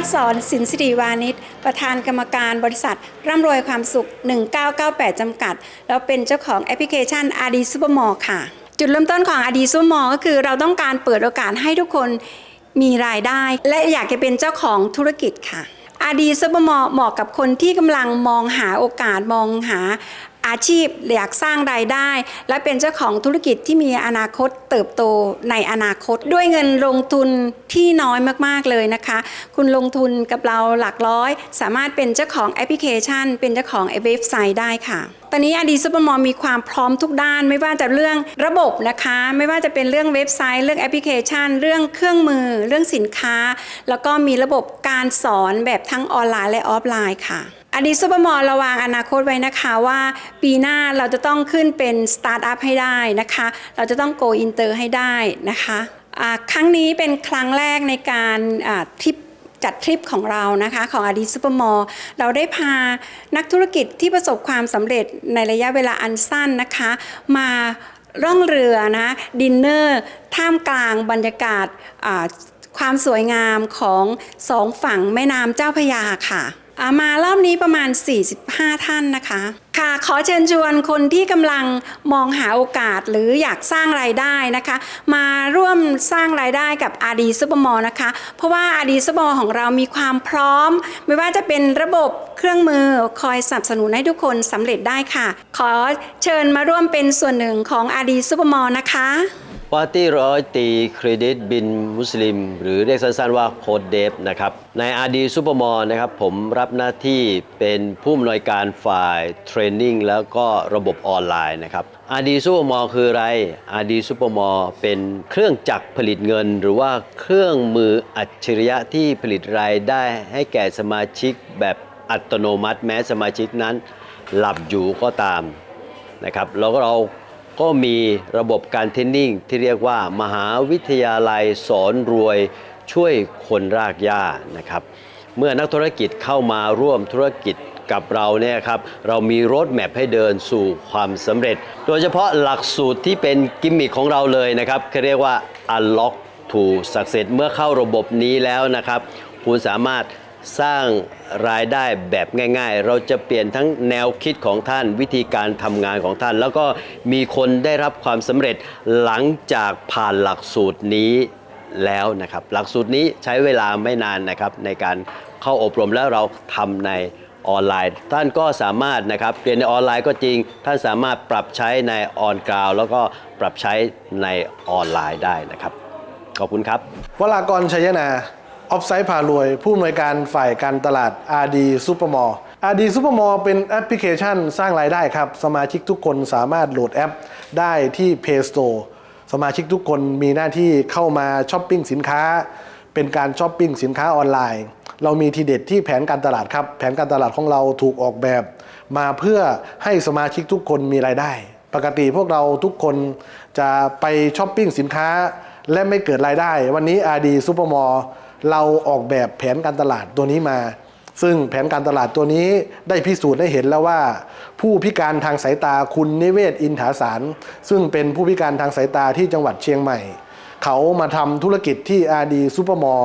ฒน์สอนสินสิริวานิชประธานกรรมการบริษัท ร่ำรวยความสุข 1998 จำกัด แล้วเป็นเจ้าของแอปพลิเคชัน RD Supermall ค่ะ จุดเริ่มต้นของ RD Supermall ก็คือเราต้องการเปิดโอกาสให้ทุกคนมีรายได้ และอยากจะเป็นเจ้าของธุรกิจค่ะ RD Supermall เหมาะกับคนที่กำลังมองหาโอกาสมองหา อาชีพอยากสร้างรายได้ และเป็นเจ้าของธุรกิจที่มีอนาคตเติบโตในอนาคต ด้วยเงินลงทุนที่น้อยมากๆเลยนะคะ คุณลงทุนกับเราหลักร้อย สามารถเป็นเจ้าของแอปพลิเคชัน เป็นเจ้าของเว็บไซต์ได้ค่ะตอนนี้อดีซูเปอร์มอลมีความพร้อมทุกด้าน ไม่ว่าจะเรื่องระบบนะคะ ไม่ว่าจะเป็นเรื่องเว็บไซต์ เรื่องแอปพลิเคชัน เรื่องเครื่องมือ เรื่องสินค้า แล้วก็มีระบบการสอนแบบทั้งออนไลน์และออฟไลน์ค่ะ อดีตซูเปอร์มอลระวางอนาคตไว้นะคะว่าปีหน้าเราจะต้องขึ้นเป็นสตาร์ทอัพให้ได้นะคะ เราจะต้องโกอินเตอร์ให้ได้นะคะครั้งนี้เป็นครั้งแรกในการทริปจัดทริปของเรานะคะของอดีตซูเปอร์มอลเราได้พานักธุรกิจที่ประสบความสำเร็จในระยะเวลาอันสั้นนะคะ มาร่องเรือนะดินเนอร์ท่ามกลางบรรยากาศความสวยงามของสองฝั่งแม่น้ำเจ้าพระยาค่ะามารอบนี้ประมาณ 45 ท่านนะคะ ค่ะขอเชิญชวนคนที่กำลังมองหาโอกาสหรืออยากสร้างรายได้นะคะ มาร่วมสร้างรายได้กับ RD Supermall นะคะ เพราะว่า RD Supermall ของเรามีความพร้อม ไม่ว่าจะเป็นระบบเครื่องมือคอยสนับสนุนให้ทุกคนสำเร็จได้ค่ะ ขอเชิญมาร่วมเป็นส่วนหนึ่งของ RD Supermall นะคะ ว่าที่ร้อยตีเครดิตบินมุสลิม หรือเรียกสั้นๆว่าโค้ดเดฟนะครับใน RD Supermall นะครับผมรับหน้าที่เป็นผู้อำนวยการฝ่ายเทรนนิ่งแล้วก็ระบบออนไลน์นะครับ RD Supermall คืออะไร RD Supermall เป็นเครื่องจักรผลิตเงิน หรือว่าเครื่องมืออัจฉริยะที่ผลิตรายได้ให้แก่สมาชิกแบบอัตโนมัติแม้สมาชิกนั้น หลับอยู่ก็ตามนะครับแล้วก็เรา ก็มีระบบการเทรนนิ่งที่เรียกว่ามหาวิทยาลัยสอนรวยช่วยคนรากหญ้านะครับเมื่อนักธุรกิจเข้ามาร่วมธุรกิจกับเราเนี่ยครับเรามีรถแมพให้เดินสู่ความสำเร็จ โดยเฉพาะหลักสูตรที่เป็นกิมมิคของเราเลยนะครับเขาเรียกว่า unlock to success เมื่อเข้าระบบนี้แล้วนะครับ คุณสามารถ สร้างรายได้แบบง่ายๆ เราจะเปลี่ยนทั้งแนวคิดของท่านวิธีการทำงานของท่าน แล้วก็มีคนได้รับความสำเร็จหลังจากผ่านหลักสูตรนี้แล้วนะครับ หลักสูตรนี้ใช้เวลาไม่นานนะครับในการเข้าอบรมแล้วเราทำในออนไลน์ ท่านก็สามารถนะครับเรียนในออนไลน์ก็จริง ท่านสามารถปรับใช้ในออนกราวแล้วก็ปรับใช้ในออนไลน์ได้นะครับ ขอบคุณครับวรากรชัยนา ออฟไซต์พารวย ผู้อำนวยการฝ่ายการตลาด RD Supermall RD Supermall เป็นแอปพลิเคชันสร้างรายได้ครับ สมาชิกทุกคนสามารถโหลดแอปได้ที่ Play Store สมาชิกทุกคนมีหน้าที่เข้ามาช้อปปิ้งสินค้า เป็นการช้อปปิ้งสินค้าออนไลน์ เรามีทีเด็ดที่แผนการตลาดครับ แผนการตลาดของเราถูกออกแบบ มาเพื่อให้สมาชิกทุกคนมีรายได้ ปกติพวกเราทุกคนจะไปช้อปปิ้งสินค้าและไม่เกิดรายได้ วันนี้ RD Supermall เราออกแบบแผนการตลาดตัวนี้มา ซึ่งแผนการตลาดตัวนี้ได้พิสูจน์ให้เห็นแล้วว่า ผู้พิการทางสายตาคุณนิเวศอินถาสาร ซึ่งเป็นผู้พิการทางสายตาที่จังหวัดเชียงใหม่ เขามาทำธุรกิจที่อาดีซูเปอร์มอล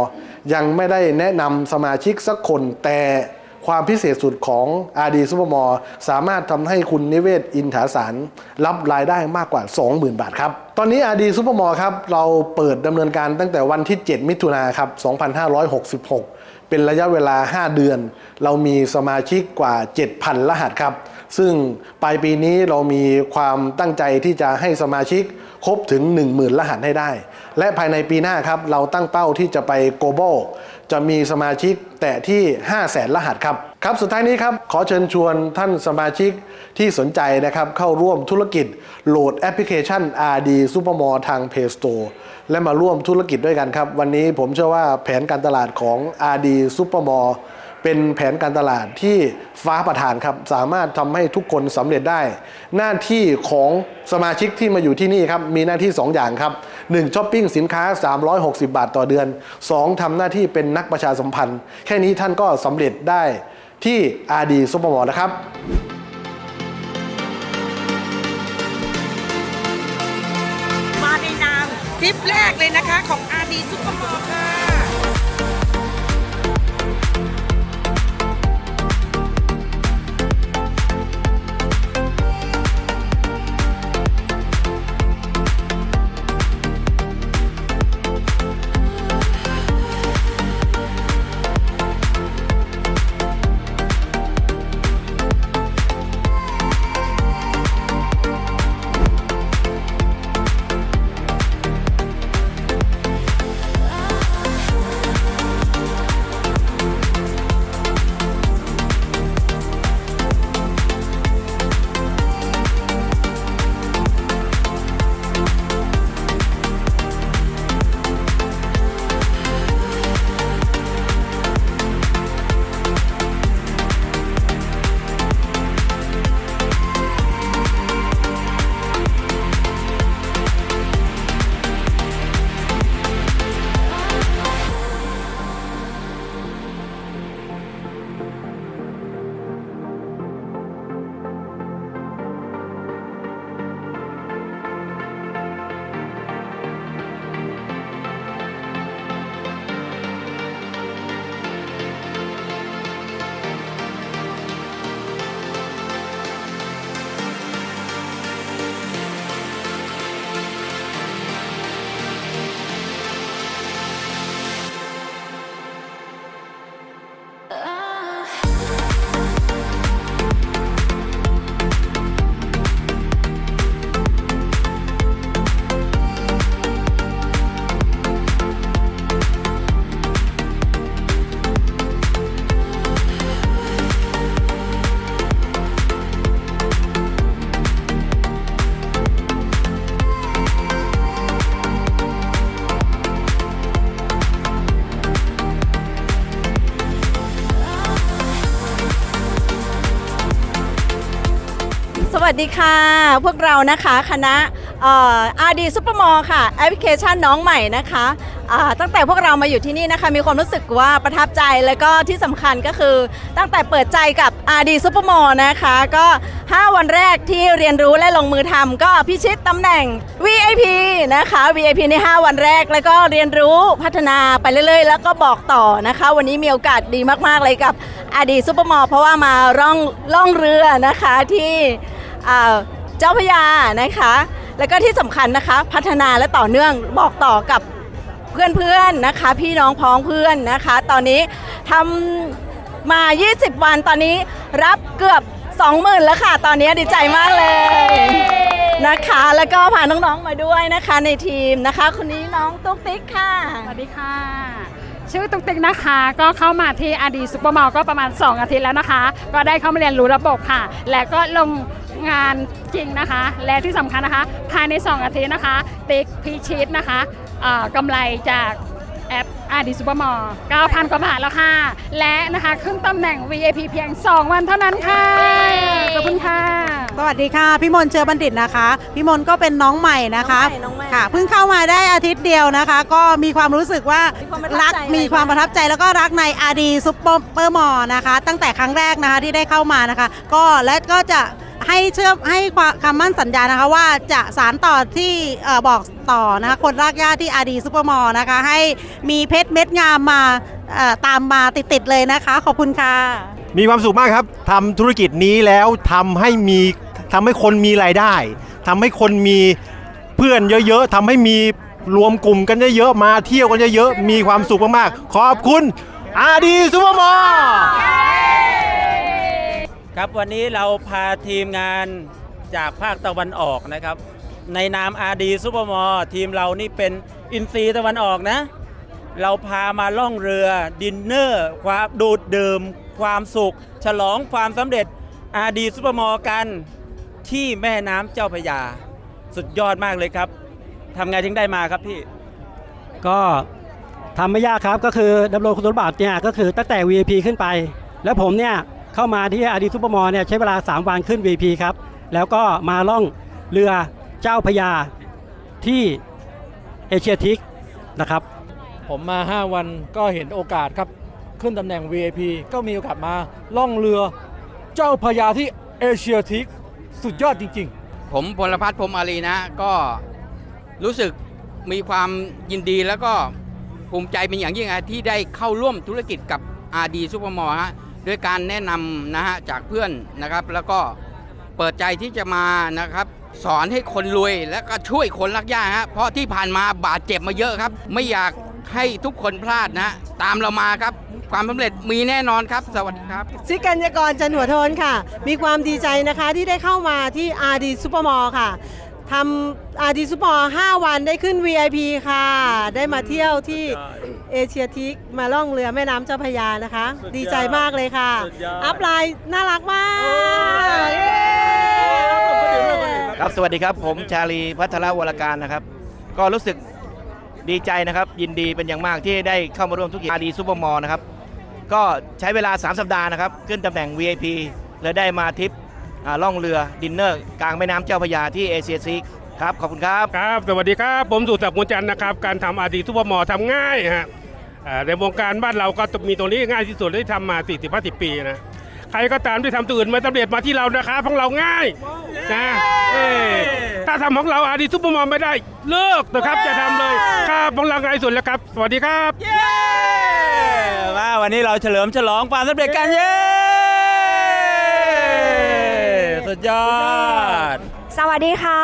ยังไม่ได้แนะนำสมาชิกสักคนแต่ ความพิเศษสุดของ RD Supermall สามารถทำให้คุณนิเวศอินถาสารรับรายได้มากกว่า 20,000 บาทครับ ตอนนี้ RD Supermall ครับ เราเปิดดำเนินการตั้งแต่วันที่ 7 มิถุนาครับ 2566 เป็นระยะเวลา 5 เดือน เรามีสมาชิกกว่า 7,000 รหัสครับ ซึ่งปลายปีนี้เรามีความตั้งใจที่จะให้สมาชิกครบถึง 10,000รหัสให้ได้ และภายในปีหน้าครับ เราตั้งเป้าที่จะไป global จะมีสมาชิกแตะที่ 5 0 0แสนรหัสครับ ครับสุดท้ายนี้ครับ ขอเชิญชวนท่านสมาชิกที่สนใจนะครับ เข้าร่วมธุรกิจโหลดแอปพลิเคชัน RD Supermall ทาง Play Store และมาร่วมธุรกิจด้วยกันครับ วันนี้ผมเชื่อว่าแผนการตลาดของ RD Supermall เป็นแผนการตลาดที่ฟ้าประทานครับ สามารถทำให้ทุกคนสำเร็จได้ หน้าที่ของสมาชิกที่มาอยู่ที่นี่ครับ มีหน้าที่ 2 อย่างครับ 1 ช้อปปิ้งสินค้า 360 บาทต่อเดือน 2ทำหน้าที่เป็นนักประชาสัมพันธ์ แค่นี้ท่านก็สำเร็จได้ที่ RD Supermall นะครับมาในนามทริปแรกเลยนะคะของ RD Supermall ค่ะ สดีค่ะ พวกเรานะคะคณะอาร์ดีซูเปอร์มอลค่ะ แอปพลิเคชันน้องใหม่นะคะตั้งแต่พวกเรามาอยู่ที่นี่นะคะ มีความรู้สึกว่าประทับใจแล้วก็ที่สำคัญก็คือ ตั้งแต่เปิดใจกับ RD Supermall นะคะ ก็ 5 วันแรกที่เรียนรู้และลงมือทำก็พิชิตตำแหน่ง VIP นะคะ VIP ใน 5 วันแรกแล้วก็เรียนรู้พัฒนาไปเรื่อยๆ แล้วก็บอกต่อนะคะ วันนี้มีโอกาสดีมากๆเลยกับ RD Supermall เพราะว่ามาร่องล่องเรือนะคะที่ เจ้าพยานะคะ แล้วก็ที่สำคัญนะคะพัฒนาและต่อเนื่องบอกต่อกับเพื่อนๆนะคะ พี่น้องพ้องเพื่อนนะคะ ตอนนี้ทำมา 20 วันตอนนี้รับเกือบ 20,000 แล้วค่ะ ตอนนี้ดีใจมากเลยนะคะ แล้วก็พาน้องๆมาด้วยนะคะในทีมนะคะ คนนี้น้องตุ๊กติ๊กค่ะ สวัสดีค่ะ ชื่อตุ๊กติ๊กนะคะ ก็เข้ามาที่อดีซูเปอร์มอลก็ประมาณ 2 อาทิตย์แล้วนะคะ ก็ได้เข้ามาเรียนรู้ระบบค่ะ และก็ลงงานจริงนะคะ และที่สำคัญนะคะ ภายใน 2 อาทิตย์นะคะ ติ๊กพีชีตนะคะอ่ากำไรจากแอป อาดีซูเปอร์มอล9,000 กว่าบาทแล้วค่ะ และนะคะขึ้นตำแหน่ง VIP เพียง 2 วันเท่านั้นค่ะ ขอบคุณค่ะ สวัสดีค่ะพี่มนต์เชื้อบัณฑิตนะคะ พี่มนต์ก็เป็นน้องใหม่นะคะน้องใหม่น้องใหม่ค่ะเพิ่งเข้ามาได้อาทิตย์เดียวนะคะ ก็มีความรู้สึกว่ามีความประทับรักใจมีความประทับใจแล้วก็รักในอาดีซุปเปอร์มอนะคะ ตั้งแต่ครั้งแรกนะคะที่ได้เข้ามานะคะ ก็และก็จะ ให้เชื่อให้คำมั่นสัญญานะคะว่าจะสารต่อที่บอกต่อนะคะคนรากหญ้าที่อาดีซุปเปอร์มอลนะคะ ให้มีเพชรเม็ดงามมาตามมาติดๆเลยนะคะ ขอบคุณค่ะ มีความสุขมากครับทำธุรกิจนี้แล้วทำให้มีทำให้คนมีรายได้ทำให้คนมีเพื่อนเยอะๆทำให้มีรวมกลุ่มกันเยอะๆมาเที่ยวกันเยอะๆมีความสุขมากๆขอบคุณอาดีซูเปอร์มอล ครับวันนี้เราพาทีมงานจากภาคตะวันออกนะครับ ในนามอาดีซูเปอร์มอลทีมเรานี่เป็นอินซีตะวันออกนะ เราพามาล่องเรือดินเนอร์ความดูดดื่ม ความสุข ฉลองความสำเร็จอาดีซูเปอร์มอลกันที่แม่น้ำเจ้าพระยา สุดยอดมากเลยครับทำไงถึงได้มาครับพี่ ก็ทำไม่ยากครับก็คือดำรงคุณสมบัติเนี่ยก็คือตั้งแต่ VIP ขึ้นไป แล้วผมเนี่ย เข้ามาที่อาดีซูเปอร์มอลเนี่ยใช้เวลา 3 วันขึ้น VIP ครับ แล้วก็มาล่องเรือเจ้าพระยาที่เอเชียทิกนะครับ ผมมา 5 วันก็เห็นโอกาสครับ ขึ้นตำแหน่ง VIP ก็มีโอกาสมาล่องเรือเจ้าพระยาที่เอเชียทิกสุดยอดจริง ๆ ผมพลพัฒน์พรหมอารีนะก็รู้สึกมีความยินดีแล้วก็ภูมิใจเป็นอย่างยิ่งฮะที่ได้เข้าร่วมธุรกิจกับ RD ซูเปอร์มอลฮะ ด้วยการแนะนำนะฮะจากเพื่อนนะครับ แล้วก็เปิดใจที่จะมานะครับสอนให้คนรวยและก็ช่วยคนรักย่าฮะเพราะที่ผ่านมาบาดเจ็บมาเยอะครับ ไม่อยากให้ทุกคนพลาดนะ ตามเรามาครับ ความสำเร็จมีแน่นอนครับ สวัสดีครับซิกัญญากรจันหัวโทนค่ะ มีความดีใจนะคะที่ได้เข้ามาที่ RD Supermall ค่ะ ทำ RD Supermall 5วันได้ขึ้น VIP ค่ะ ได้มาเที่ยวที่เอเชียทิกมาล่องเรือแม่น้ำเจ้าพระยานะคะ สุดยอดดีใจมากเลยค่ะ สุดยอด อัพไลน์น่ารักมาก เย้ ครับสวัสดีครับผมชาลีพัทรวรการนะครับ ก็รู้สึกดีใจนะครับยินดีเป็นอย่างมากที่ได้เข้ามาร่วมธุรกิจอาดีซูเปอร์มอลนะครับ ก็ใช้เวลา 3 สัปดาห์นะครับ ขึ้นตำแหน่ง VIP และได้มาทริปอ่า ล่องเรือดินเนอร์กลางแม่น้ำเจ้าพระยาที่เอเชียซิกครับ ขอบคุณครับ ครับ สวัสดีครับ ผมสุศักดิ์มูลจันทร์นะครับ การทำอาดีทุปมอทำง่ายฮะอ่าในวงการบ้านเราก็มีตรงนี้ง่ายที่สุดที่ทำมา40 50 ปีนะ ใครก็ตามที่ทำตัวอื่นมาสำเร็จมาที่เรานะครับของเราง่ายนะเอ้ยถ้าทำของเราอาดีทุปมอไม่ได้เลิกนะครับจะทำเลยครับของเราง่ายสุดแล้วครับ สวัสดีครับว่าวันนี้เราเฉลิมฉลองความสำเร็จกันเย้สุ ดยอด สวัสดีค่ะ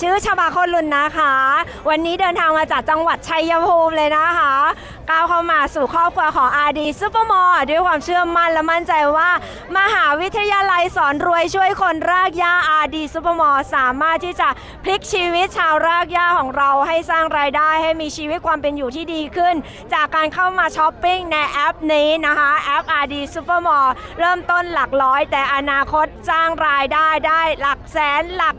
ชื่อชบาคนลุนนะคะ วันนี้เดินทางมาจากจังหวัดชัยภูมิเลยนะคะ ก้าวเข้ามาสู่ครอบครัวของ RD Supermall ด้วยความเชื่อมั่นและมั่นใจว่า มหาวิทยาลัยสอนรวยช่วยคนรากหญ้า RD Supermall สามารถที่จะพลิกชีวิตชาวรากหญ้าของเราให้สร้างรายได้ให้มีชีวิตความเป็นอยู่ที่ดีขึ้น จากการเข้ามาช้อปปิ้งในแอปนี้นะคะแอป RD Supermall เริ่มต้นหลักร้อย แต่อนาคตสร้างรายได้ได้หลักแสนหลัก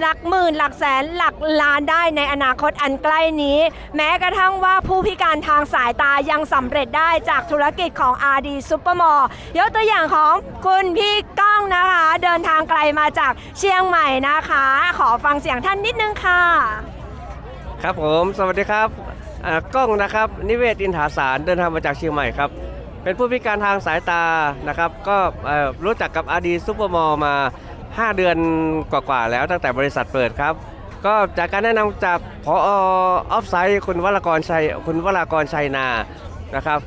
หลักหมื่นหลักแสนหลักล้านได้ในอนาคตอันใกล้นี้ แม้กระทั่งว่าผู้พิการทางสายตายังสำเร็จได้จากธุรกิจของ RD Supermall ยกตัวอย่างของคุณพี่ก้องนะคะ เดินทางไกลมาจากเชียงใหม่นะคะ ขอฟังเสียงท่านนิดนึงค่ะ ครับผมสวัสดีครับอ่ากล้องนะครับนิเวศอินทาสารเดินทางมาจากเชียงใหม่ครับ เป็นผู้พิการทางสายตานะครับ ก็เอ่อรู้จักกับอาดีซูเปอร์มอลล์มา 5 เดือนกว่าๆแล้วตั้งแต่บริษัทเปิดครับ ก็จากการแนะนำจากพอออฟไซต์คุณวรากรชัยคุณวรากรชัยนานะครับ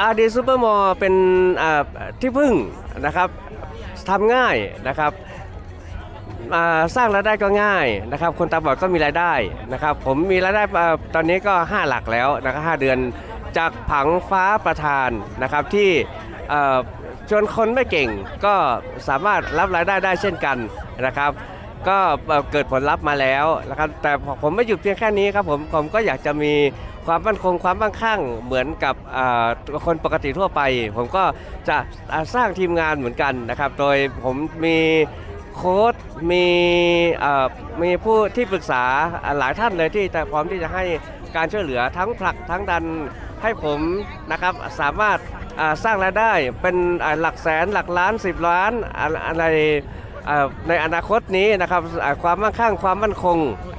อาดีซูเปอร์มอลเป็นที่พึ่งนะครับทำง่ายนะครับสร้างรายได้ก็ง่ายนะครับ คนตาบอดก็มีรายได้นะครับ ผมมีรายได้ตอนนี้ก็ 5 หลักแล้วนะครับ5เดือนจากผังฟ้าประธานนะครับที่ ชวนคนไม่เก่งก็สามารถรับรายได้ได้เช่นกันนะครับ ก็เกิดผลลัพธ์มาแล้วนะครับแต่ผมไม่หยุดเพียงแค่นี้ครับผมผมก็อยากจะมีความมั่นคงความมั่งคั่งเหมือนกับคนปกติทั่วไป ผมก็จะสร้างทีมงานเหมือนกันนะครับ โดยผมมีโค้ดมีมีผู้ที่ปรึกษาหลายท่านเลยที่จะพร้อมที่จะให้การช่วยเหลือทั้งผลักทั้งดันให้ผมนะครับสามารถ สร้างรายได้เป็นหลักแสนหลักล้าน 10 ล้านอะไรในอนาคตนี้นะครับความมั่งคั่งความมั่นคง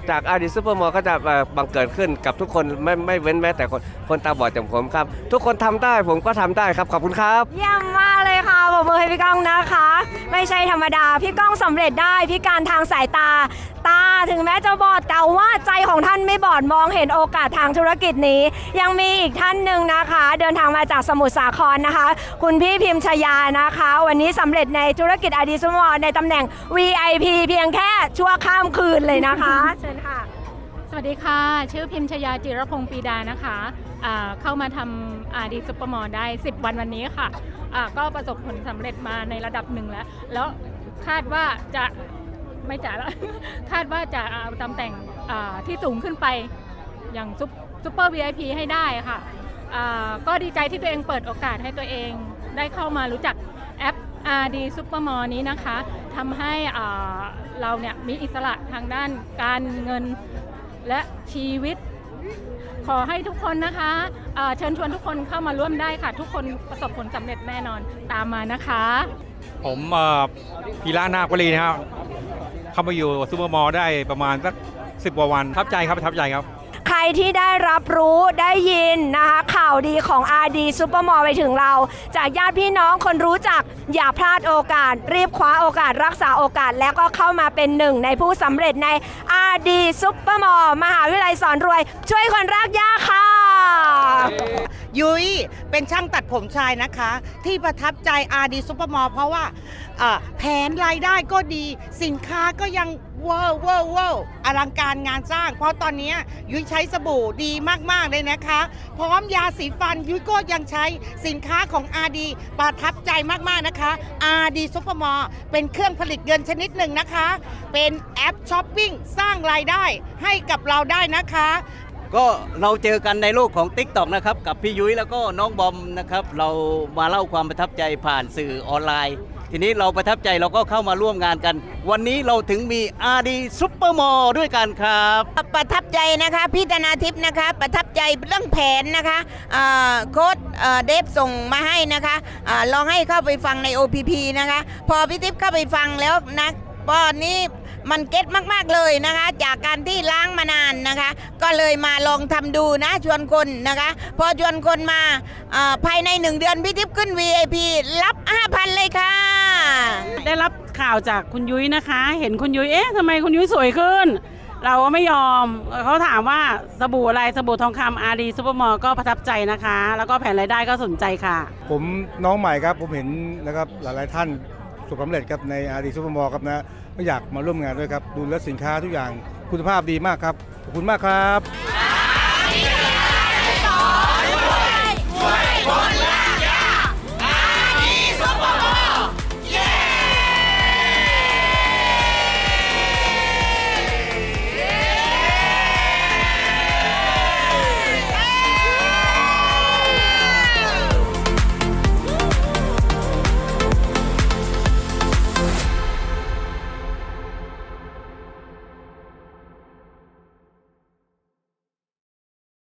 จากอาดีซูเปอร์มอลก็จะบังเกิดขึ้นกับทุกคนไม่ไม่เว้นแม้แต่คนคนตาบอดอย่างผมครับ ทุกคนทำได้ผมก็ทำได้ครับ ขอบคุณครับเยี่ยมมากเลย ค่ะปรบมือให้พี่ก้องนะคะ ไม่ใช่ธรรมดา พี่ก้องสำเร็จได้พิการทางสายตา ตาถึงแม้จะบอดแต่ว่าใจของท่านไม่บอดมองเห็นโอกาสทางธุรกิจนี้ ยังมีอีกท่านหนึ่งนะคะ เดินทางมาจากสมุทรสาครนะคะ คุณพี่พิมพ์ชยานะคะ วันนี้สำเร็จในธุรกิจอดีสมอในตำแหน่ง VIP เพียงแค่ชั่วข้ามคืนเลยนะคะ เชิญค่ะ วัสดีค่ะ ชื่อพิมพ์ชยาจิรพงศ์ปีดานะคะอ่าเข้ามาทำอาดีซุปเปอร์มอลได้ 10 วันวันนี้ค่ะอ่าก็ประสบผลสำเร็จมาในระดับหนึ่งแล้ว แล้วคาดว่าจะไม่จ่าแล้ว คาดว่าจะเอาตำแหน่งที่สูงขึ้นไปอย่างซุปซุปเปอร์ VIP ให้ได้ค่ะก็ดีใจที่ตัวเองเปิดโอกาสให้ตัวเองได้เข้ามารู้จักแอป RD Supermall นี้นะคะทำให้เราเนี่ยมีอิสระทางด้านการเงิน และชีวิต ขอให้ทุกคนนะคะเอ่อเชิญชวนทุกคนเข้ามาร่วมได้ค่ะ ทุกคนประสบผลสำเร็จแน่นอนตามมานะคะ ผมพีระนาควลีนะครับเข้ามาอยู่ซูเปอร์มอลล์ได้ประมาณสักสิบกว่าวันทับใจครับทับใจครับ ใครที่ได้รับรู้ได้ยินนะคะข่าวดีของ RD Supermall ไปถึงเรา จากญาติพี่น้องคนรู้จักอย่าพลาดโอกาส รีบคว้าโอกาสรักษาโอกาส แล้วก็เข้ามาเป็นหนึ่งในผู้สำเร็จใน RD Supermall มหาวิทยาลัยสอนรวย ช่วยคนรักยากค่ะ ยุ้ยเป็นช่างตัดผมชายนะคะ ที่ประทับใจอาดีซุปเปอร์มอลเพราะว่าเอ่อแผนรายได้ก็ดีสินค้าก็ยัง วอร์เวอร์เวอร์อลังการงานสร้าง เพราะตอนนี้ยุ้ยใช้สบู่ดีมาก ๆ เลยนะคะ พร้อมยาสีฟันยุ้ยก็ยังใช้สินค้าของอาดีประทับใจมาก ๆ นะคะอาดีซุปเปอร์มอลเป็นเครื่องผลิตเงินชนิดหนึ่งนะคะ เป็นแอปช้อปปิ้งสร้างรายได้ให้กับเราได้นะคะก็เราเจอกันในโลกของ t ิ k t o k นะครับกับพี่ยุ้ยแล้วก็น้องบอมนะครับ เรามาเล่าความประทับใจผ่านสื่อออนไลน์ ทีนี้เราประทับใจเราก็เข้ามาร่วมงานกัน วันนี้เราถึงมี RD Super m a l l ด้วยกันครับ ประทับใจนะคะพี่ธนาทิพย์นะคะ ประทับใจเรื่องแผนนะคะอ่าโค้ดเอ่อเดฟส่งมาให้นะคะอลองให้เข้าไปฟังใน OPP นะคะ พอพี่ทิพย์เข้าไปฟังแล้วนะป้อนนี้มันเก็ตมาก ๆ เลยนะคะ จากการที่ล้างมานานนะคะก็เลยมาลองทำดูนะชวนคนนะคะ พอชวนคนมาอ่าภายในหนึ่งเดือนพี่ทิพย์ขึ้น VIP รับ 5,000 เลยค่ะ ได้รับข่าวจากคุณยุ้ยนะคะ เห็นคุณยุ้ยเอ๊ะทำไมคุณยุ้ยสวยขึ้น เราก็ไม่ยอมเขาถามว่าสบู่อะไรสบู่ทองคำอารีซูเปอร์มอลก็ประทับใจนะคะ แล้วก็แผนรายได้ก็สนใจค่ะ ผมน้องใหม่ครับผมเห็นนะครับหลายๆท่านประสบความสำเร็จครับในอารีซูเปอร์มอลครับนะก็อยากมาร่วมงานด้วยครับดูแลวสินค้าทุกอย่างคุณภาพดีมากครับขอบ คุณมากครับ